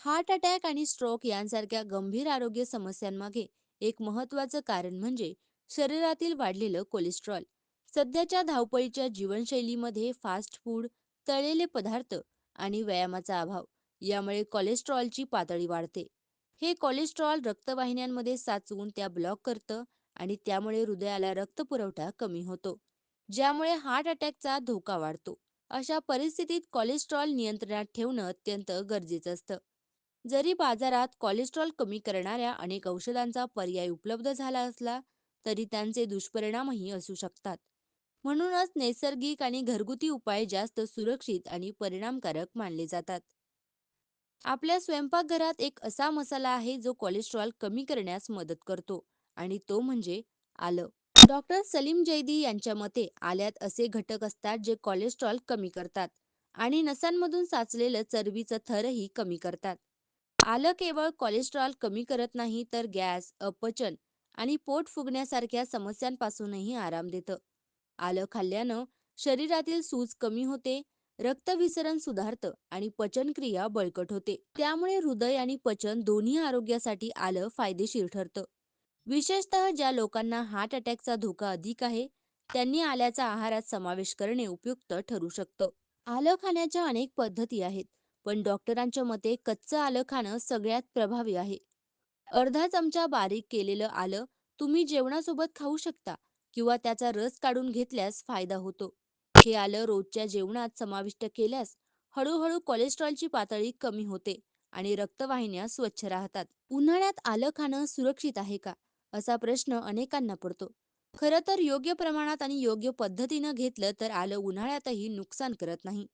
Heart attack आणि stroke यांसारख्या गंभीर आरोग्य समस्यांमागे एक महत्त्वाचं कारण म्हणजे शरीरातील वाढलेलं कोलेस्ट्रॉल. सध्याच्या धावपळीच्या जीवनशैलीमध्ये फास्ट फूड तळलेले पदार्थ आणि व्यायामाचा अभाव यामुळे कोलेस्ट्रॉलची पातळी वाढते. हे कोलेस्ट्रॉल रक्तवाहिन्यांमध्ये साचवून त्या ब्लॉक करतं आणि त्यामुळे हृदयाला रक्तपुरवठा कमी होतो ज्यामुळे हार्ट अटॅकचा धोका वाढतो. अशा परिस्थितीत कोलेस्ट्रॉल नियंत्रणात ठेवणं अत्यंत गरजेचं असतं. जरी बाजारात कोलेस्ट्रॉल कमी करणाऱ्या अनेक औषधांचा पर्याय उपलब्ध झाला असला तरी त्यांचे दुष्परिणामही असू शकतात. म्हणूनच नैसर्गिक आणि घरगुती उपाय जास्त सुरक्षित आणि परिणामकारक मानले जातात. आपल्या स्वयंपाकघरात एक असा मसाला आहे जो कोलेस्ट्रॉल कमी करण्यास मदत करतो आणि तो म्हणजे आलं. डॉक्टर सलीम जैदी यांच्या मते आल्यात असे घटक असतात जे कोलेस्ट्रॉल कमी करतात आणि नसांमधून साचलेलं चरबीचं थरही कमी करतात. आलं केवळ कोलेस्ट्रॉल कमी करत नाही तर गॅस अपचन आणि पोट फुगण्यासारख्या समस्यांपासूनही आराम देतं. आलं खाल्ल्यानं शरीरातील सूज कमी होते रक्तविसरण सुधारतं आणि पचनक्रिया बळकट होते. त्यामुळे हृदय आणि पचन दोन्ही आरोग्यासाठी आलं फायदेशीर ठरतं. विशेषतः ज्या लोकांना हार्ट अटॅकचा धोका अधिक आहे त्यांनी आल्याचा आहारात समावेश करणे उपयुक्त ठरू शकतं. आलं खाण्याच्या अनेक पद्धती आहेत. पण डॉक्टरांच्या मते कच्चं आलं खाणं सगळ्यात प्रभावी आहे. अर्धा चमचा बारीक केलेलं आलं तुम्ही जेवणासोबत खाऊ शकता किंवा त्याचा रस काढून घेतल्यास फायदा होतो. हे आलं रोजच्या जेवणात समाविष्ट केल्यास हळूहळू कोलेस्ट्रॉलची पातळी कमी होते आणि रक्तवाहिन्या स्वच्छ राहतात. उन्हाळ्यात आलं खाणं सुरक्षित आहे का? असा प्रश्न अनेकांना पडतो. खरं तर योग्य प्रमाणात आणि योग्य पद्धतीनं घेतलं तर आलं उन्हाळ्यातही नुकसान करत नाही.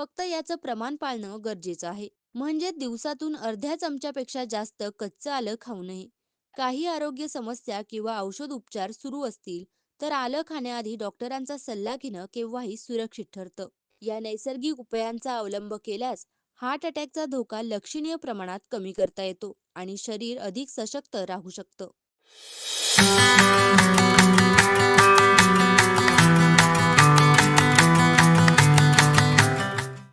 फक्त याचं प्रमाण पाळणं गरजेचं आहे. म्हणजे दिवसातून अर्ध्या चमच्यापेक्षा जास्त कच्चं आलं खाऊ नये. काही आरोग्य समस्या किंवा औषध उपचार सुरू असतील तर आलं खाण्याआधी डॉक्टरांचा सल्ला घेणं केव्हाही सुरक्षित ठरतं. या नैसर्गिक उपायांचा अवलंब केल्यास हार्ट अटॅकचा धोका लक्षणीय प्रमाणात कमी करता येतो आणि शरीर अधिक सशक्त राहू शकतं.